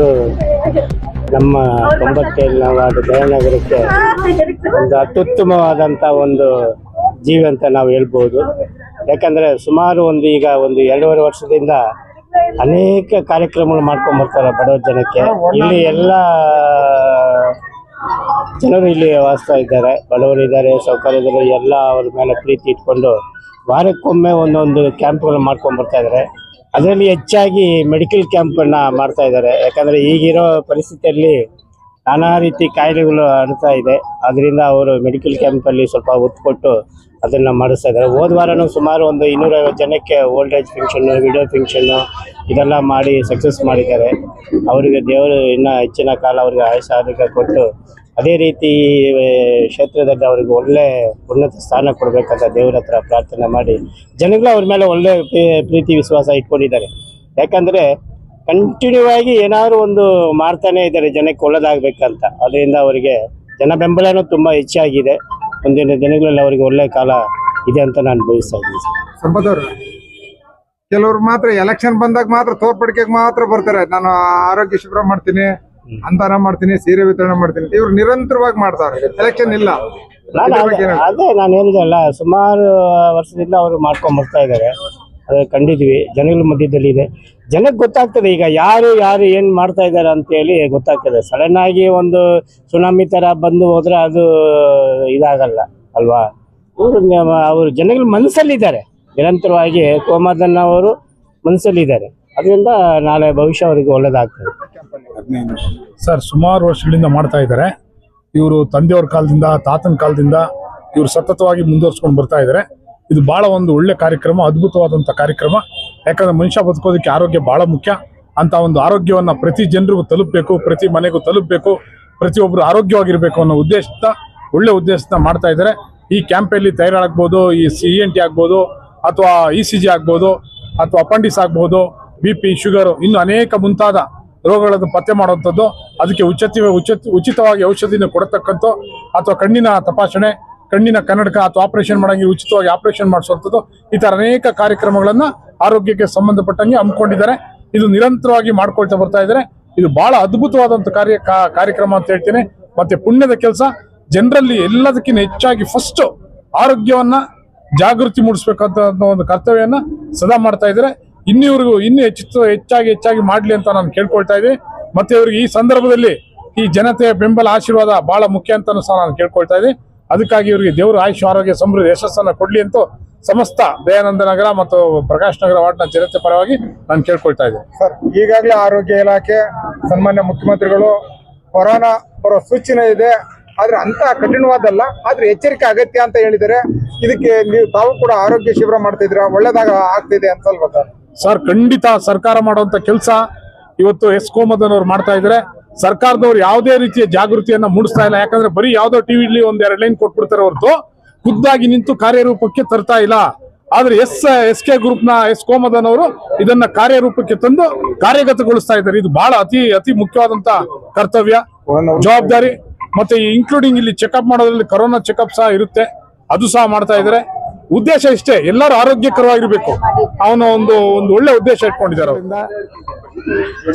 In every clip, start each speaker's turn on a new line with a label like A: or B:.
A: ಅವರು ನಮ್ಮ ತೊಂಬತ್ತೇಳನವಾದ ಜಯನಗರಕ್ಕೆ ಒಂದು ಅತ್ಯುತ್ತಮವಾದಂಥ ಒಂದು ಜೀವಿ ಅಂತ ನಾವು ಹೇಳ್ಬೋದು. ಯಾಕಂದರೆ ಸುಮಾರು ಒಂದು ಈಗ ಒಂದು ಎರಡೂವರೆ ವರ್ಷದಿಂದ ಅನೇಕ ಕಾರ್ಯಕ್ರಮಗಳು ಮಾಡ್ಕೊಂಡು ಬರ್ತಾರೆ ಬಡವ ಜನಕ್ಕೆ. ಇಲ್ಲಿ ಎಲ್ಲ ಜನರು ಇಲ್ಲಿ ವಾಸ್ತಾ ಇದ್ದಾರೆ. ಬಡವರು ಇದ್ದಾರೆ ಸೌಕರ್ಯದವರು ಎಲ್ಲ ಅವ್ರ ಮೇಲೆ ಪ್ರೀತಿ ಇಟ್ಕೊಂಡು ವಾರಕ್ಕೊಮ್ಮೆ ಒಂದೊಂದು ಕ್ಯಾಂಪ್ಗಳು ಮಾಡ್ಕೊಂಡು ಬರ್ತಾ ಇದ್ದಾರೆ. ಅದರಲ್ಲಿ ಹೆಚ್ಚಾಗಿ ಮೆಡಿಕಲ್ ಕ್ಯಾಂಪನ್ನು ಮಾಡ್ತಾ ಇದ್ದಾರೆ. ಯಾಕಂದರೆ ಈಗಿರೋ ಪರಿಸ್ಥಿತಿಯಲ್ಲಿ ನಾನಾ ರೀತಿ ಕಾಯಿಲೆಗಳು ಹರಡ್ತಾ ಇದೆ. ಅದರಿಂದ ಅವರು ಮೆಡಿಕಲ್ ಕ್ಯಾಂಪಲ್ಲಿ ಸ್ವಲ್ಪ ಒತ್ತು ಕೊಟ್ಟು ಅದನ್ನು ಮಾಡಿಸ್ತಾ ಇದ್ದಾರೆ. ಹೋದ ವಾರನೂ ಸುಮಾರು ಒಂದು ಇನ್ನೂರೈವತ್ತು ಜನಕ್ಕೆ ಓಲ್ಡ್ ಏಜ್ ಫಂಕ್ಷನ್ನು ವಿಡೋ ಫಂಕ್ಷನ್ನು ಇದೆಲ್ಲ ಮಾಡಿ ಸಕ್ಸಸ್ ಮಾಡಿದ್ದಾರೆ. ಅವರಿಗೆ ದೇವರು ಇನ್ನೂ ಹೆಚ್ಚಿನ ಕಾಲ ಅವರಿಗೆ ಆಯುಷ ಆರೋಗ್ಯ ಕೊಟ್ಟು ಅದೇ ರೀತಿ ಕ್ಷೇತ್ರದಲ್ಲಿ ಅವ್ರಿಗೆ ಒಳ್ಳೆ ಉನ್ನತ ಸ್ಥಾನ ಕೊಡಬೇಕಂತ ದೇವರ ಹತ್ರ ಪ್ರಾರ್ಥನೆ ಮಾಡಿ, ಜನಗಳು ಅವ್ರ ಮೇಲೆ ಒಳ್ಳೆ ಪ್ರೀತಿ ವಿಶ್ವಾಸ ಇಟ್ಕೊಂಡಿದ್ದಾರೆ. ಯಾಕಂದರೆ ಕಂಟಿನ್ಯೂ ಆಗಿ ಏನಾದರೂ ಒಂದು ಮಾಡ್ತಾನೆ ಇದ್ದಾರೆ, ಜನಕ್ಕೆ ಒಳ್ಳೇದಾಗಬೇಕಂತ. ಅದರಿಂದ ಅವರಿಗೆ ಜನ ಬೆಂಬಲನೂ ತುಂಬ ಹೆಚ್ಚಾಗಿದೆ. ಮುಂದಿನ ದಿನಗಳಲ್ಲಿ ಅವರಿಗೆ ಒಳ್ಳೆ ಕಾಲ ಇದೆ ಅಂತ ನಾನು ಬಯಸ್ತಾ ಇದ್ದೀನಿ.
B: ಅವ್ರು, ಕೆಲವ್ರು ಮಾತ್ರ ಎಲೆಕ್ಷನ್ ಬಂದಾಗ ಮಾತ್ರ ತೋರ್ಪಡಿಕೆಗೆ ಮಾತ್ರ ಬರ್ತಾರೆ. ನಾನು ಆರೋಗ್ಯ ಶಿಬಿರ ಮಾಡ್ತೀನಿ. ಅಂತಾನ ಮಾಡ್ತೀನಿ ಸೀರೆ ವಿತರಣೆ ಮಾಡ್ತೀನಿ ಇವ್ರು ನಿರಂತರವಾಗಿ ಮಾಡ್ತಾರೆ. ಎಲೆಕ್ಷನ್ ಇಲ್ಲ
A: ನಾನು ಅದೇ- ನಾನು ಹೇಳಿದಲ್ಲ ಸುಮಾರು ವರ್ಷದಿಂದ ಅವರು ಮಾಡ್ಕೊಂಡು ಬರ್ತಾ ಇದ್ದಾರೆ. ಅದು ಕಂಡಿದ್ವಿ ಜನಗಳ ಮಧ್ಯದಲ್ಲಿ ಇದೆ. ಜನಕ್ಕೆ ಗೊತ್ತಾಗ್ತದೆ ಈಗ ಯಾರು ಯಾರು ಏನು ಮಾಡ್ತಾ ಇದ್ದಾರೆ ಅಂತೇಳಿ ಗೊತ್ತಾಗ್ತದೆ. ಸಡನ್ ಆಗಿ ಒಂದು ಸುನಾಮಿ ಥರ ಬಂದು ಹೋದ್ರೆ ಅದು ಇದಾಗಲ್ಲ ಅಲ್ವಾ? ಇವರು ಅವರು ಜನಗಳ ಮನಸ್ಸಲ್ಲಿದ್ದಾರೆ. ನಿರಂತರವಾಗಿ ಕೋಮದನ್ನ ಅವರು ಮನಸ್ಸಲ್ಲಿದ್ದಾರೆ. ಅದರಿಂದ ನಾಳೆ ಭವಿಷ್ಯ ಅವರಿಗೆ ಒಳ್ಳೇದಾಗ್ತದೆ.
C: ಸರ್, ಸುಮಾರು ವರ್ಷಗಳಿಂದ ಮಾಡ್ತಾ ಇದ್ದಾರೆ. ಇವರು ತಂದೆಯವ್ರ ಕಾಲದಿಂದ, ತಾತನ ಕಾಲದಿಂದ ಇವರು ಸತತವಾಗಿ ಮುಂದುವರ್ಸ್ಕೊಂಡು ಬರ್ತಾ ಇದ್ದಾರೆ. ಇದು ಬಹಳ ಒಂದು ಒಳ್ಳೆ ಕಾರ್ಯಕ್ರಮ ಅದ್ಭುತವಾದಂಥ ಕಾರ್ಯಕ್ರಮ. ಯಾಕಂದ್ರೆ ಮನುಷ್ಯ ಬದುಕೋದಕ್ಕೆ ಆರೋಗ್ಯ ಬಹಳ ಮುಖ್ಯ. ಅಂತ ಒಂದು ಆರೋಗ್ಯವನ್ನ ಪ್ರತಿ ಜನರಿಗೂ ತಲುಪಬೇಕು, ಪ್ರತಿ ಮನೆಗೂ ತಲುಪಬೇಕು ಪ್ರತಿಯೊಬ್ಬರು ಆರೋಗ್ಯವಾಗಿರಬೇಕು ಅನ್ನೋ ಉದ್ದೇಶದಿಂದ, ಒಳ್ಳೆ ಉದ್ದೇಶದಿಂದ ಮಾಡ್ತಾ ಇದ್ದಾರೆ. ಈ ಕ್ಯಾಂಪಲ್ಲಿ ಥೈರಾಯ್ಡ್ ಆಗ್ಬೋದು ಈ ಸಿ ಎನ್ ಟಿ ಆಗ್ಬೋದು, ಅಥವಾ ಇ ಸಿ ಜಿ ಆಗ್ಬೋದು, ಅಥವಾ ಅಪಂಡಿಸ್ ಆಗ್ಬೋದು, ಬಿ ಪಿ ಶುಗರು, ಇನ್ನು ಅನೇಕ ಮುಂತಾದ ರೋಗಗಳನ್ನು ಪತ್ತೆ ಮಾಡುವಂಥದ್ದು, ಅದಕ್ಕೆ ಉಚಿತ ಉಚಿತ, ಉಚಿತವಾಗಿ ಔಷಧಿನ ಕೊಡತಕ್ಕಂಥ ಅಥವಾ ಕಣ್ಣಿನ ತಪಾಸಣೆ, ಕಣ್ಣಿನ ಕನ್ನಡಕ ಅಥವಾ ಆಪರೇಷನ್ ಮಾಡೋಂಗೆ ಉಚಿತವಾಗಿ ಆಪರೇಷನ್ ಮಾಡಿಸುವಂಥದ್ದು, ಈ ಥರ ಅನೇಕ ಕಾರ್ಯಕ್ರಮಗಳನ್ನು ಆರೋಗ್ಯಕ್ಕೆ ಸಂಬಂಧಪಟ್ಟಂಗೆ ಹಮ್ಮಿಕೊಂಡಿದ್ದಾರೆ. ಇದು ನಿರಂತರವಾಗಿ ಮಾಡ್ಕೊಳ್ತಾ ಬರ್ತಾ ಇದ್ದಾರೆ. ಇದು ಬಹಳ ಅದ್ಭುತವಾದಂಥ ಕಾರ್ಯ ಕಾರ್ಯಕ್ರಮ ಅಂತ ಹೇಳ್ತೀನಿ. ಮತ್ತೆ ಪುಣ್ಯದ ಕೆಲಸ. ಜನರಲ್ಲಿ ಎಲ್ಲದಕ್ಕಿಂತ ಹೆಚ್ಚಾಗಿ ಫಸ್ಟ್ ಆರೋಗ್ಯವನ್ನ ಜಾಗೃತಿ ಮೂಡಿಸ್ಬೇಕಂತ ಒಂದು ಕರ್ತವ್ಯವನ್ನು ಸದಾ ಮಾಡ್ತಾ ಇದ್ದಾರೆ. ಇನ್ನು ಇವ್ರಿಗೂ ಇನ್ನೂ ಹೆಚ್ಚು ಹೆಚ್ಚಾಗಿ ಹೆಚ್ಚಾಗಿ ಮಾಡ್ಲಿ ಅಂತ ನಾನು ಕೇಳ್ಕೊಳ್ತಾ ಇದ್ದೀನಿ ಮತ್ತೆ ಇವ್ರಿಗೆ ಈ ಸಂದರ್ಭದಲ್ಲಿ ಈ ಜನತೆಯ ಬೆಂಬಲ, ಆಶೀರ್ವಾದ ಬಹಳ ಮುಖ್ಯ ಅಂತಲೂ ಸಹ ನಾನು ಕೇಳ್ಕೊಳ್ತಾ ಇದ್ದೀನಿ ಅದಕ್ಕಾಗಿ ಇವರಿಗೆ ದೇವರು ಆಯುಷ್ ಆರೋಗ್ಯ, ಸಮೃದ್ಧಿ, ಯಶಸ್ಸನ್ನು ಕೊಡ್ಲಿ ಅಂತ ಸಮಸ್ತ ದಯಾನಂದ ನಗರ ಮತ್ತು ಪ್ರಕಾಶ್ ನಗರ ವಾರ್ಡ್ನ ಜನತೆ ಪರವಾಗಿ ನಾನು ಕೇಳ್ಕೊಳ್ತಾ ಇದ್ದೀನಿ
B: ಸರ್, ಈಗಾಗಲೇ ಆರೋಗ್ಯ ಇಲಾಖೆ, ಸನ್ಮಾನ್ಯ ಮುಖ್ಯಮಂತ್ರಿಗಳು, ಕೊರೋನಾ ಬರೋ ಸೂಚನೆ ಇದೆ. ಆದ್ರೆ ಅಂತ ಕಠಿಣವಾದಲ್ಲ, ಆದ್ರೆ ಎಚ್ಚರಿಕೆ ಅಗತ್ಯ ಅಂತ ಹೇಳಿದರೆ ಇದಕ್ಕೆ ನೀವು ತಾವು ಕೂಡ ಆರೋಗ್ಯ ಶಿಬಿರ ಮಾಡ್ತಿದ್ರ ಒಳ್ಳೇದಾಗ ಆಗ್ತಿದೆ ಅನ್ಸಲ್ವಾ ಸರ್?
C: ಸರ್, ಖಂಡಿತ ಸರ್ಕಾರ ಮಾಡುವಂತ ಕೆಲಸ ಇವತ್ತು ಎಸ್ ಕೋಮದನ್ ಅವ್ರು ಮಾಡ್ತಾ ಇದ್ದಾರೆ. ಸರ್ಕಾರದವ್ರು ಯಾವುದೇ ರೀತಿಯ ಜಾಗೃತಿಯನ್ನ ಮೂಡಿಸ್ತಾ ಇಲ್ಲ. ಯಾಕಂದ್ರೆ ಬರೀ ಯಾವ್ದೋ ಟಿವಿಲಿ ಒಂದ್ ಎರಡು ಲೈನ್ ಕೊಟ್ಬಿಡ್ತಾರೆ ಹೊರತು ಖುದ್ದಾಗಿ ನಿಂತು ಕಾರ್ಯರೂಪಕ್ಕೆ ತರ್ತಾ ಇಲ್ಲ. ಆದ್ರೆ ಎಸ್ ಎಸ್ ಕೆ ಗ್ರೂಪ್ನ ಎಸ್ ಕೋಮದನ್ ಅವರು ಇದನ್ನ ಕಾರ್ಯರೂಪಕ್ಕೆ ತಂದು ಕಾರ್ಯಗತಗೊಳಿಸ್ತಾ ಇದ್ದಾರೆ. ಇದು ಬಹಳ ಅತಿ ಅತಿ ಮುಖ್ಯವಾದಂತ ಕರ್ತವ್ಯ, ಜವಾಬ್ದಾರಿ. ಮತ್ತೆ ಇನ್ಕ್ಲೂಡಿಂಗ್ ಇಲ್ಲಿ ಚೆಕಪ್ ಮಾಡೋದ್ರಲ್ಲಿ ಕರೋನಾ ಚೆಕಪ್ ಸಹ ಇರುತ್ತೆ. ಅದು ಸಹ ಮಾಡ್ತಾ ಇದ್ದಾರೆ. ಉದ್ದೇಶ ಇಷ್ಟೇ, ಎಲ್ಲರೂ ಆರೋಗ್ಯಕರವಾಗಿರ್ಬೇಕು. ಅವನ ಒಂದು ಒಂದು ಒಳ್ಳೆ ಉದ್ದೇಶ ಇಟ್ಕೊಂಡಿದ್ದಾರೆ.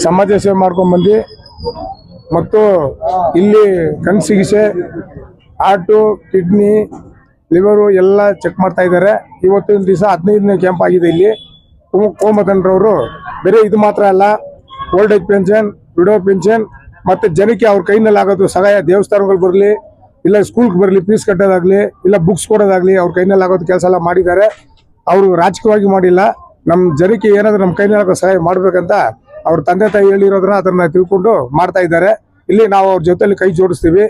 D: ಸಮಾಜ ಸೇವೆ ಮಾಡ್ಕೊಂಡ್ ಬಂದು, ಮತ್ತು ಇಲ್ಲಿ ಕಣ್ ಚಿಕಿತ್ಸೆ ಹಾರ್ಟು ಕಿಡ್ನಿ ಲಿವರು ಎಲ್ಲ ಚೆಕ್ ಮಾಡ್ತಾ ಇದ್ದಾರೆ. ಇವತ್ತಿನ ದಿವಸ ಹದಿನೈದನೇ ಕ್ಯಾಂಪ್ ಆಗಿದೆ ಇಲ್ಲಿ. ಕೋಮತನ್ರವರು ಬೇರೆ ಇದು ಮಾತ್ರ ಅಲ್ಲ old age pension widow pension ಮತ್ತೆ ಜನಕ್ಕೆ ಅವ್ರ ಕೈನಲ್ಲಿ ಆಗೋದು ಸಹಾಯ ದೇವಸ್ಥಾನಗಳು ಬರಲಿ ಇಲ್ಲ ಸ್ಕೂಲ್ಗೆ ಬರಲಿ ಫೀಸ್ ಕಟ್ಟೋದಾಗ್ಲಿ ಇಲ್ಲ ಬುಕ್ಸ್ ಕೊಡೋದಾಗ್ಲಿ ಅವ್ರ ಕೈನಲ್ಲಿ ಆಗೋದು ಕೆಲಸ ಎಲ್ಲ ಮಾಡಿದ್ದಾರೆ. ಅವರು ರಾಜಕೀಯವಾಗಿ ಮಾಡಿಲ್ಲ. ನಮ್ಮ ಜನಕ್ಕೆ ಏನಾದರೂ ನಮ್ಮ ಕೈನಲ್ಲಿ ಆಗೋ ಸಹಾಯ ಮಾಡ್ಬೇಕಂತ ಅವ್ರ ತಂದೆ ತಾಯಿ ಹೇಳಿರೋದನ್ನ ಅದನ್ನ ತಿಳ್ಕೊಂಡು ಮಾಡ್ತಾ ಇದ್ದಾರೆ. ಇಲ್ಲಿ ನಾವು ಅವ್ರ ಜೊತೆಲಿ ಕೈ ಜೋಡಿಸ್ತೀವಿ.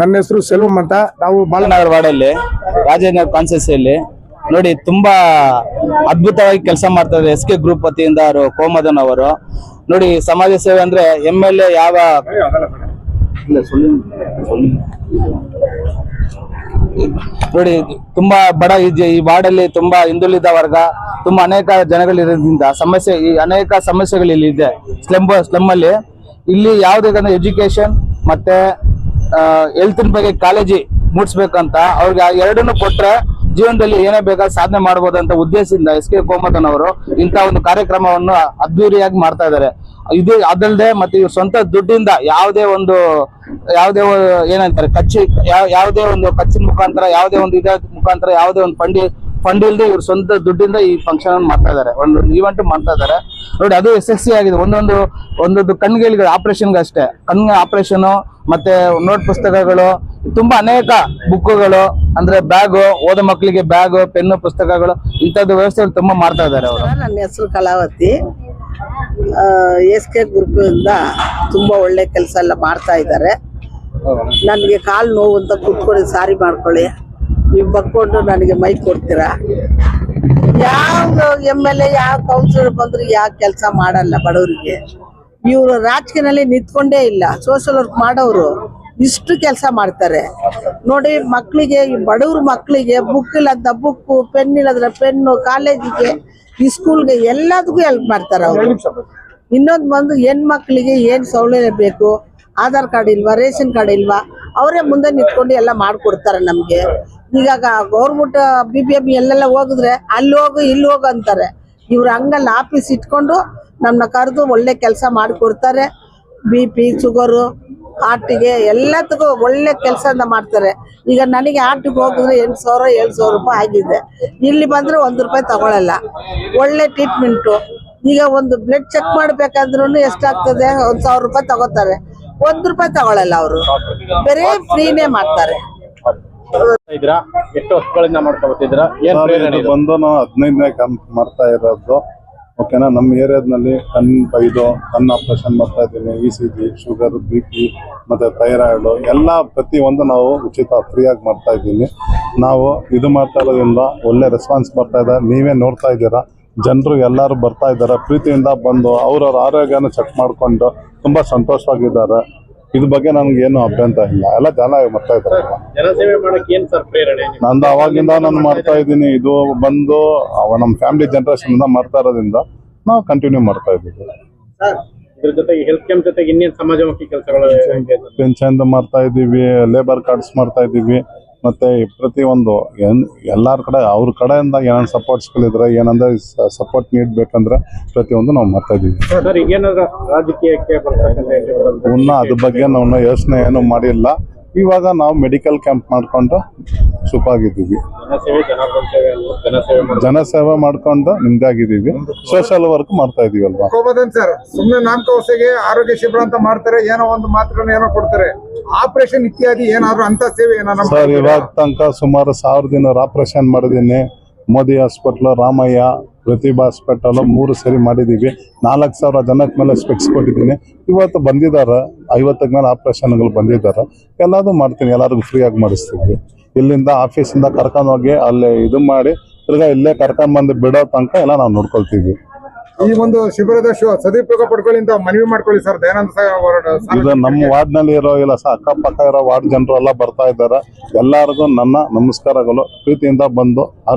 D: ನನ್ನ ಹೆಸರು ಸೆಲ್ವಂ ಅಂತ. ನಾವು
E: ಬಾಲನಗರ ವಾರ್ಡಲ್ಲಿ ರಾಜೇಂದ್ರ ಕಾನ್ಸಿಯಲ್ಲಿ ನೋಡಿ ತುಂಬಾ ಅದ್ಭುತವಾಗಿ ಕೆಲಸ ಮಾಡ್ತಾರೆ ಎಸ್ ಕೆ ಗ್ರೂಪ್ ವತಿಯಿಂದ ಅವರು ಕೋಮದನ್ ಅವರು. ನೋಡಿ ಸಮಾಜ ಸೇವೆ ಅಂದ್ರೆ ಎಂ ಎಲ್ ಎ ಯಾವ. ನೋಡಿ, ತುಂಬಾ ಬಡ ಜ- ಈ ವಾರ್ಡಲ್ಲಿ ತುಂಬಾ ಹಿಂದುಳಿದ ವರ್ಗ, ತುಂಬಾ ಅನೇಕ ಜನಗಳಿರೋದ್ರಿಂದ ಸಮಸ್ಯೆ, ಈ ಅನೇಕ ಸಮಸ್ಯೆಗಳು ಇಲ್ಲಿ ಇದೆ. ಸ್ಲಮ್ ಸ್ಲಮ್ ಅಲ್ಲಿ ಇಲ್ಲಿ ಯಾವುದೇ ಎಜುಕೇಶನ್ ಮತ್ತೆ ಹೆಲ್ತ್ ಬಗ್ಗೆ ಕಾಳಜಿ ಮೂಡಿಸ್ಬೇಕಂತ ಅವ್ರಿಗೆ ಎರಡನ್ನು ಕೊಟ್ರೆ ಜೀವನದಲ್ಲಿ ಏನೇ ಬೇಕಾದ್ರೆ ಸಾಧನೆ ಮಾಡಬಹುದು ಅಂತ ಉದ್ದೇಶದಿಂದ ಎಸ್ ಕೆ ಕೋಮತನ್ ಅವರು ಇಂಥ ಒಂದು ಕಾರ್ಯಕ್ರಮವನ್ನು ಅದ್ದೂರಿಯಾಗಿ ಮಾಡ್ತಾ ಇದ್ದಾರೆ. ಇದು ಅದಲ್ಲದೆ ಮತ್ತೆ ಇವ್ರ ಸ್ವಂತ ದುಡ್ಡಿಂದ ಯಾವುದೇ ಒಂದು, ಯಾವುದೇ ಏನಂತಾರೆ, ಕಚ್ಚಿ ಯಾವ- ಯಾವುದೇ ಒಂದು ಕಚ್ಚಿನ ಮುಖಾಂತರ, ಯಾವುದೇ ಒಂದು ಇದ ಮುಖಾಂತರ, ಯಾವುದೇ ಒಂದು ಫಂಡಿ, ಫಂಡ್ ಇಲ್ಲದೆ ಇವ್ರ ಸ್ವಂತ ದುಡ್ಡಿಂದ ಈ ಫಂಕ್ಷನ್ ಮಾಡ್ತಾ ಇದ್ದಾರೆ ಒಂದು ಈವೆಂಟ್ ಮಾಡ್ತಾ ಇದ್ದಾರೆ ನೋಡಿ, ಅದು ಯಶಸ್ವಿ ಆಗಿದೆ. ಒಂದೊಂದು ಒಂದೊಂದು ಕಣ್ಗಳಿಗಳು ಆಪರೇಷನ್ಗೆ ಅಷ್ಟೇ. ಕಣ್ಣಿನ ಆಪರೇಷನ್ ಮತ್ತೆ ನೋಟ್ ಪುಸ್ತಕಗಳು, ತುಂಬಾ ಅನೇಕ ಬುಕ್ಗಳು ಅಂದ್ರೆ ಬ್ಯಾಗು ಓದ ಮಕ್ಕಳಿಗೆ ಬ್ಯಾಗು ಪೆನ್ನು ಪುಸ್ತಕಗಳು, ಇಂಥದ್ದು ವ್ಯವಸ್ಥೆ ತುಂಬಾ ಮಾಡ್ತಾ ಇದ್ದಾರೆ ಅವರು.
F: ನನ್ನ ಹೆಸರು ಕಲಾವತಿ. ಎಸ್ ಕೆ ಗ್ರೂಪಿಂದ ತುಂಬಾ ಒಳ್ಳೆ ಕೆಲಸ ಎಲ್ಲ ಮಾಡ್ತಾ ಇದ್ದಾರೆ. ನನಗೆ ಕಾಲು ನೋವು ಅಂತ ಕೂತ್ಕೊಳ್ಳಿ, ಸಾರಿ ಮಾಡ್ಕೊಳ್ಳಿ. ನೀವು ಬಕ್ಕೊಂಡು ನನಗೆ ಮೈ ಕೊಡ್ತೀರಾ? ಯಾವ ಎಂ ಎಲ್ ಎ, ಯಾವ ಕೌನ್ಸಿಲರ್ ಬಂದ್ರು ಯಾವ ಕೆಲಸ ಮಾಡಲ್ಲ ಬಡವರಿಗೆ. ಇವರು ರಾಜಕೀಯದಲ್ಲಿ ನಿಂತ್ಕೊಂಡೇ ಇಲ್ಲ. ಸೋಷಿಯಲ್ ವರ್ಕ್ ಮಾಡೋರು ಇಷ್ಟು ಕೆಲಸ ಮಾಡ್ತಾರೆ. ನೋಡಿ ಮಕ್ಕಳಿಗೆ ಈ ಬಡವ್ರ ಮಕ್ಕಳಿಗೆ ಬುಕ್ ಇಲ್ಲದ ಬುಕ್ ಪೆನ್ ಇಲ್ಲದ್ರೆ ಪೆನ್ನು ಕಾಲೇಜಿಗೆ ಈ ಸ್ಕೂಲ್ಗೆ ಎಲ್ಲದಕ್ಕೂ ಹೆಲ್ಪ್ ಮಾಡ್ತಾರೆ ಅವರು. ಇನ್ನೊಂದು ಬಂದು ಹೆಣ್ಮಕ್ಳಿಗೆ ಏನು ಸೌಲಭ್ಯ ಬೇಕು ಆಧಾರ್ ಕಾರ್ಡ್ ಇಲ್ವಾ ರೇಷನ್ ಕಾರ್ಡ್ ಇಲ್ವಾ ಅವರೇ ಮುಂದೆ ನಿಂತ್ಕೊಂಡು ಎಲ್ಲ ಮಾಡ್ಕೊಡ್ತಾರೆ ನಮಗೆ. ಈಗ ಗೌರ್ಮೆಂಟ್ ಬಿ ಬಿ ಎಂ ಎಲ್ಲೆಲ್ಲ ಹೋಗಿದ್ರೆ ಅಲ್ಲಿ ಹೋಗು ಇಲ್ಲಿ ಹೋಗು ಅಂತಾರೆ. ಇವ್ರು ಹಂಗಲ್ಲ ಆಫೀಸ್ ಇಟ್ಕೊಂಡು ನಮ್ಮನ್ನ ಕರೆದು ಒಳ್ಳೆ ಕೆಲಸ ಮಾಡಿಕೊಡ್ತಾರೆ. ಬಿ ಪಿ ಶುಗರು ಆರ್ಟಿಗೆ ಎಲ್ಲದಕ್ಕೂ ಒಳ್ಳೆ ಕೆಲಸನ ಮಾಡ್ತಾರೆ. ಈಗ ನನಗೆ ಆರ್ಟಿಗೆ ಹೋಗಿದ್ರೆ ಎಂಟು ಸಾವಿರ ಏಳು ಸಾವಿರ ರೂಪಾಯಿ ಆಗಿದೆ. ಇಲ್ಲಿ ಬಂದರೆ ಒಂದು ರೂಪಾಯಿ ತಗೊಳ್ಳಲ್ಲ ಒಳ್ಳೆ ಟ್ರೀಟ್ಮೆಂಟು ಈಗ ಒಂದು ಬ್ಲಡ್ ಚೆಕ್ ಮಾಡ್ಬೇಕಾದ್ರೂ ಎಷ್ಟಾಗ್ತದೆ? ಒಂದು ಸಾವಿರ ರೂಪಾಯಿ ತಗೋತಾರೆ. ಒಂದು ರೂಪಾಯಿ ತಗೊಳ್ಳಲ್ಲ ಅವರು. ಬರೀ ಫ್ರೀನೇ ಮಾಡ್ತಾರೆ.
G: ಎಷ್ಟು ವರ್ಷಗಳಿಂದ ಮಾಡ್ಕೊಳ್ತಿದ್ರ?
H: ಬಂದು ನಾವು ಹದಿನೈದನೇ ಕಂಪ್ ಮಾಡ್ತಾ ಇರೋದು. ಓಕೆನಾ? ನಮ್ಮ ಏರಿಯಾದಲ್ಲಿ ಕಣ್ ಬೈದು ಕಣ್ಣು ಆಪರೇಷನ್ ಮಾಡ್ತಾ ಇದ್ದೀನಿ. E C G sugar B P ಮತ್ತು ಥೈರಾಯ್ಡು ಎಲ್ಲ ಪ್ರತಿಯೊಂದು ನಾವು ಉಚಿತ ಫ್ರೀಯಾಗಿ ಮಾಡ್ತಾ ಇದ್ದೀನಿ. ನಾವು ಇದು ಮಾಡ್ತಾ ಇರೋದ್ರಿಂದ ಒಳ್ಳೆ ರೆಸ್ಪಾನ್ಸ್ ಬರ್ತಾ ಇದೆ. ನೀವೇ ನೋಡ್ತಾ ಇದ್ದೀರಾ? ಜನರು ಎಲ್ಲರೂ ಬರ್ತಾ ಇದ್ದಾರೆ. ಪ್ರೀತಿಯಿಂದ ಬಂದು ಅವ್ರವ್ರ ಆರೋಗ್ಯನ ಚೆಕ್ ಮಾಡಿಕೊಂಡು ತುಂಬ ಸಂತೋಷವಾಗಿದ್ದಾರೆ. ಇದ್ರ ಬಗ್ಗೆ ನನ್ಗೆ ಏನು ಅಭ್ಯಂತರ ಇಲ್ಲ. ಎಲ್ಲ ಜನ ಮಾಡ್ತಾ ಇದ್ದಾರೆ.
G: ಜನಸೇವೆ ಮಾಡಕ್ ಏನ್ ಸರ್ ಪ್ರೇರಣೆ ನಿಮ್ಗೆ?
H: ನಂದು ಅವಾಗಿಂದ ನಾನು ಮಾಡ್ತಾ ಇದ್ದೀನಿ. ಇದು ಬಂದು ನಮ್ಮ ಫ್ಯಾಮಿಲಿ ಜನರೇಷನ್ ಇಂದ ಮಾಡ್ತಾ ಇರೋದ್ರಿಂದ ನಾವು ಕಂಟಿನ್ಯೂ ಮಾಡ್ತಾ ಇದ್ದೀವಿ.
G: ಇದ್ರ ಜೊತೆಗೆ ಹೆಲ್ತ್ ಕ್ಯಾಂಪ್ ಜೊತೆಗೆ ಇನ್ನೇನ್ ಸಮಾಜಮುಖಿ ಕೆಲಸಗಳು
H: ಪೆನ್ಷನ್ ಮಾಡ್ತಾ ಇದ್ದೀವಿ ಲೇಬರ್ ಕಾರ್ಡ್ಸ್ ಮಾಡ್ತಾ ಇದ್ದೀವಿ. ಮತ್ತೆ ಪ್ರತಿಯೊಂದು ಏನ್ ಎಲ್ಲರ ಕಡೆ ಅವ್ರ ಕಡೆಯಿಂದ ಏನೇನು ಸಪೋರ್ಟ್ಸ್ಗಳಿದ್ರೆ ಏನಂದ್ರೆ ಸಪೋರ್ಟ್ ನೀಡ್ಬೇಕಂದ್ರೆ ಪ್ರತಿಯೊಂದು ನಾವು ಮಾಡ್ತಾ ಇದ್ದೀವಿ. ಇನ್ನ ಅದ್ರ ಬಗ್ಗೆ ನಾವು ಯೋಚನೆ ಏನು ಮಾಡಿಲ್ಲ. ಇವಾಗ ನಾವು ಮೆಡಿಕಲ್ ಕ್ಯಾಂಪ್ ಮಾಡ್ಕೊಂಡು ಸುಖಾಗಿದ್ದೀವಿ
G: ಜನಸೇವೆ ಜನ ಸೇವೆ
H: ಮಾಡ್ಕೊಂಡ. ನಿಮ್ದಾಗಿದ್ದೀವಿ. ಸೋಷಿಯಲ್ ವರ್ಕ್ ಮಾಡ್ತಾ ಇದೀವಿ ಅಲ್ವಾ
B: ಕೋಬದನ್ ಸರ್ ಸುಮ್ಮನೆ ಆರೋಗ್ಯ ಶಿಬಿರ ಅಂತ ಮಾಡ್ತಾರೆ ಏನೋ ಒಂದು ಮಾತ್ರ ಏನೋ ಕೊಡ್ತಾರೆ. ಆಪರೇಷನ್ ಇತ್ಯಾದಿ ಏನಾದ್ರು ಅಂತ ಸೇವೆ ಏನಾದ್ರು
H: ಸರ್ ಇವಾಗ ತನಕ ಸುಮಾರು ಸಾವಿರದ ದಿನ ಆಪರೇಷನ್ ಮಾಡಿದ್ದೀನಿ. ಮೋದಿ ಹಾಸ್ಪಿಟ್ಲ್ ರಾಮಯ್ಯ ಪ್ರತಿಭಾ ಹಾಸ್ಪಿಟಲ್ ಮೂರು ಸರಿ ಮಾಡಿದ್ದೀವಿ. ನಾಲ್ಕು ಸಾವಿರ ಜನಕ್ಕೆ ಮೇಲೆ ಸ್ಪೆಕ್ಸ್ ಕೊಟ್ಟಿದ್ದೀನಿ. ಇವತ್ತು ಬಂದಿದ್ದಾರೆ. ಐವತ್ತಕ್ಕೆ ಮೇಲೆ ಆಪ್ರೇಷನ್ಗಳು ಬಂದಿದ್ದಾರೆ. ಎಲ್ಲದೂ ಮಾಡ್ತೀನಿ. ಎಲ್ಲರಿಗೂ ಫ್ರೀಯಾಗಿ ಮಾಡಿಸ್ತೀವಿ. ಇಲ್ಲಿಂದ ಆಫೀಸಿಂದ ಕರ್ಕೊಂಡು ಹೋಗಿ ಅಲ್ಲೇ ಇದು ಮಾಡಿ ತಿರ್ಗಾ ಇಲ್ಲೇ ಕರ್ಕೊಂಡು ಬಂದು ಬಿಡೋ ತನಕ ಎಲ್ಲ ನಾವು ನೋಡ್ಕೊಳ್ತೀವಿ.
B: ಈ ಒಂದು ಶಿಬಿರದ ಸದುಪಯೋಗ ಪಡ್ಕೊಳ್ಳಿ ಅಂತ ಮನವಿ ಮಾಡ್ಕೊಳ್ಳಿ ಸರ್. ದಯಾನಂದ
H: ಇದು ನಮ್ಮ ವಾರ್ಡ್ನಲ್ಲಿ ಇರೋ ಇಲ್ಲ ಸಹ ಅಕ್ಕಪಕ್ಕ ಇರೋ ವಾರ್ಡ್ ಜನರು ಎಲ್ಲ ಬರ್ತಾ ಇದ್ದಾರೆ. ಎಲ್ಲರಿಗೂ ನನ್ನ ನಮಸ್ಕಾರಗಳು. ಪ್ರೀತಿಯಿಂದ ಬಂದು ಆರೋಗ್ಯ